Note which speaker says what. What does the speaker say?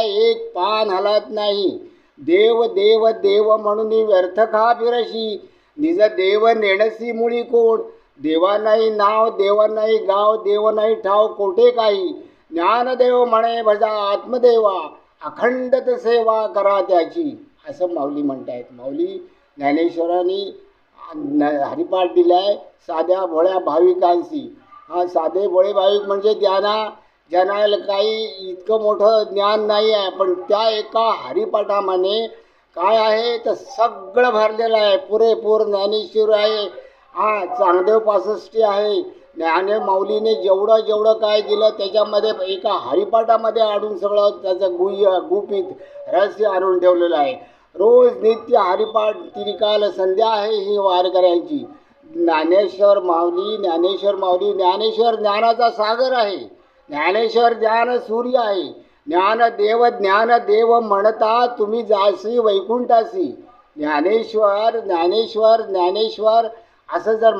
Speaker 1: एक पान हलत नाही. देव देव देव म्हणून व्यर्थ खा फिरशी? निज देव नेणसी मुळी कोण? देवा नाही नाव देवा नाही गाव देव नाही ठाव कोठे काही? ज्ञानदेव म्हणे भजा आत्मदेवा अखंड सेवा करा त्याची. असं माऊली म्हणतायत. माऊली ज्ञानेश्वरांनी हरिपाठ दिलाय साध्या भोळ्या भाविकांशी. हा साधे भोळे भाविक म्हणजे ज्ञाना ज्यांना काही इतकं मोठं ज्ञान नाही आहे पण त्या एका हरिपाठामाने काय आहे तर सगळं भरलेलं आहे. पुरेपूर ज्ञानेश्वर आहे. हा चांगदेव पासष्टी आहे. ज्ञाने माऊलीने जेवढं जेवढं काय दिलं त्याच्यामध्ये एका हरिपाठामध्ये आणून सगळं त्याचं गुह्य गुपित रहस्य आणून ठेवलेलं आहे. रोज नित्य हरिपाठ तिरिकाल संध्या आहे ही वारकऱ्यांची. ज्ञानेश्वर माऊली ज्ञानेश्वर माऊली ज्ञानेश्वर ज्ञानाचा सागर आहे. ज्ञानेश्वर ज्ञान सूर्य आहे. ज्ञान देव ज्ञान देव म्हणता तुम्ही जासी वैकुंठासी. ज्ञानेश्वर ज्ञानेश्वर ज्ञानेश्वर असं जर